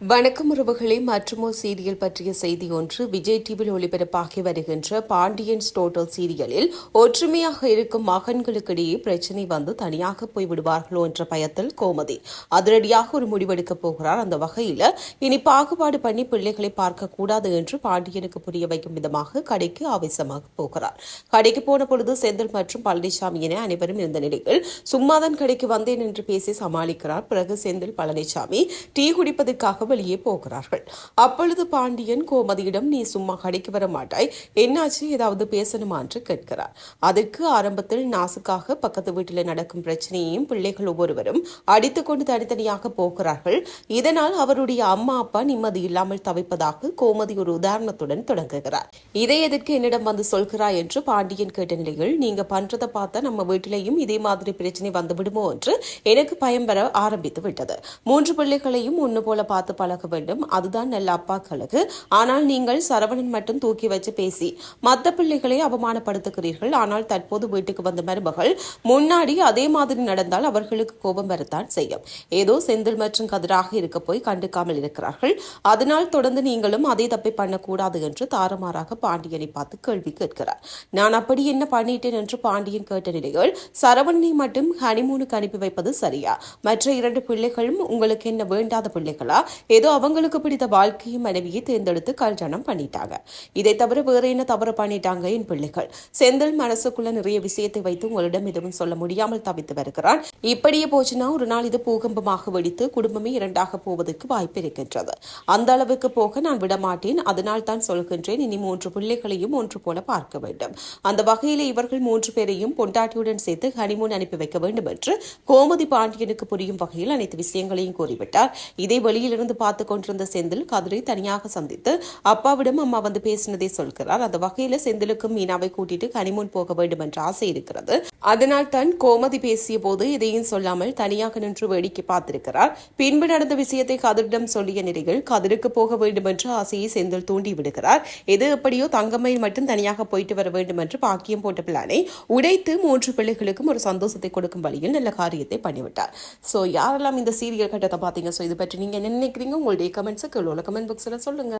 வணக்கம் உறவுகளே மற்றுமோ சீரியல் பற்றிய செய்தி ஒன்று விஜய் டிவியில் ஒளிபரப்பாகி வருகின்ற பாண்டியன் டோட்டல் சீரியலில் ஒற்றுமையாக இருக்கும் மகன்களுக்கிடையே பிரச்சனை வந்து தனியாக போய் விடுவார்களோ என்ற பயத்தில் கோமதி அதிரடியாக ஒரு முடிவெடுக்கப் போகிறார். அந்த வகையில் இனி பாகுபாடு பண்ணி பிள்ளைகளை பார்க்கக்கூடாது என்று பாண்டியனுக்கு புரிய வைக்கும் விதமாக கடைக்கு ஆவேசமாக போகிறார். கடைக்கு போன பொழுது செந்தில் மற்றும் பழனிசாமி என அனைவரும் இருந்த நிலையில் சும்மாதான் கடைக்கு வந்தேன் என்று பேசி சமாளிக்கிறார். பிறகு செந்தில் பழனிசாமி டீ குடிப்பதற்காக வெளியே போகிறார்கள். அப்பொழுது பாண்டியன் கோமதியிடம் நீ சும்மா கடைக்கு வர மாட்டாய். என்னாச்சு? ஏதாவது பேசணுமா? என்று கேட்கிறார். அதற்கு ஆரம்பத்தில் நாசுக்காக பக்கத்து வீட்டில் நடக்கும் பிரச்சனையையும் பிள்ளைகள் ஒவ்வொருவரும் அடித்துக்கொண்டு தனித்தனியாக போகிறார்கள். இதனால் அவருடைய அம்மா அப்பா நிம்மதி இல்லாமல் தவிப்பதாக கோமதி ஒரு உதாரணத்துடன் தொடங்குகிறார். இதை எதற்கு என்னிடம் வந்து சொல்கிறாய்? என்று பாண்டியன் கேட்ட நிலையில் நீங்க பண்றதை பார்த்தா நம்ம வீட்டிலையும் இதே மாதிரி பிரச்சனை வந்துவிடுமோ என்று எனக்கு பயம் பெற ஆரம்பித்து விட்டது. மூன்று பிள்ளைகளையும் ஒன்று போல பார்த்து பழக வேண்டும். அதுதான் நல்ல அப்பாக்களுக்கு. ஆனால் நீங்கள் சரவணன் மட்டும் தூக்கி வச்சு பேசி மற்ற பிள்ளைகளை அவமானப்படுத்துகிறீர்கள். ஆனால் தற்போது வீட்டுக்கு வந்த மருமகள் முன்னாடி அதே மாதிரி நடந்தால் அவர்களுக்கு கோபம் வரத்தான் செய்யும். ஏதோ செந்தில் மற்றும் கதிராக இருக்க போய் கண்டுக்காமல் இருக்கிறார்கள். அதனால் தொடர்ந்து நீங்களும் அதே தப்பை பண்ணக்கூடாது என்று தாறுமாறாக பாண்டியனை பார்த்து கேள்வி கேட்கிறார். நான் அப்படி என்ன பண்ணிட்டேன்? என்று பாண்டியன் கேட்ட நிலையில் சரவணனை மட்டும் ஹனிமூனுக்கு அனுப்பி வைப்பது சரியா? மற்ற இரண்டு பிள்ளைகளும் உங்களுக்கு என்ன வேண்டாத பிள்ளைகளா? ஏதோ அவங்களுக்கு பிடித்த வாழ்க்கையும் மனைவியை தேர்ந்தெடுத்து கல்யாணம் பண்ணிட்டாங்க. இதை தவிர வேற என்ன தவறு பண்ணிட்டாங்க என் பிள்ளைகள்? செந்தில் மனசுக்குள்ள நிறைய விஷயத்தை வைத்து உங்களிடம் எதுவும் சொல்ல முடியாமல் தவித்து வருகிறான் இப்படியே போச்சுன்னா ஒரு நாள் இது பூகம்பமாக வெடித்து குடும்பமே இரண்டாக போவதற்கு வாய்ப்பு இருக்கின்றது. அந்த அளவுக்கு போக நான் விடமாட்டேன். அதனால் தான் சொல்கின்றேன். இனி மூன்று பிள்ளைகளையும் ஒன்று போல பார்க்க வேண்டும். அந்த வகையில் இவர்கள் மூன்று பேரையும் பொண்டாட்டியுடன் சேர்த்து ஹனிமூன் அனுப்பி வைக்க வேண்டும் என்று கோமதி பாண்டியனுக்கு புரியும் வகையில் அனைத்து விஷயங்களையும் கூறிவிட்டார். இதை வெளியிலிருந்து பார்த்து கொண்டிருந்த செந்தில் கதிரை தனியாக சந்தித்து அப்பாவிடம் அம்மா வந்து பேசினதை சொல்கிறார். அந்த வகையில செந்திலுக்கும் மீனாவை கூட்டிட்டு ஹனிமூன் போக வேண்டும் என்ற ஆசை இருக்கிறது. அதனால் தான் கோமதி பேசிய போது இதையும் சொல்லாமல் தனியாக நின்று வேடிக்கை பார்த்திருக்கிறார். பின்பு நடந்த விஷயத்தை கதிரிடம் சொல்லிய நிலையில் கதிருக்கு போக வேண்டும் என்ற ஆசையை செந்தில் தூண்டி விடுகிறார். எது எப்படியோ தங்கம்மையில் மட்டும் தனியாக போயிட்டு வர வேண்டும் என்று பாக்கியம் போட்ட பிளானை உடைத்து மூன்று பிள்ளைகளுக்கும் ஒரு சந்தோஷத்தை கொடுக்கும் வழியில் நல்ல காரியத்தை பண்ணிவிட்டார். ஸோ யாரெல்லாம் இந்த சீரியல் கட்டத்தை பார்த்தீங்க? ஸோ இது பற்றி நீங்க என்ன நினைக்கிறீங்க? உங்களுடைய கமெண்ட்ஸை கீழே கமெண்ட் பாக்ஸில் சொல்லுங்கள்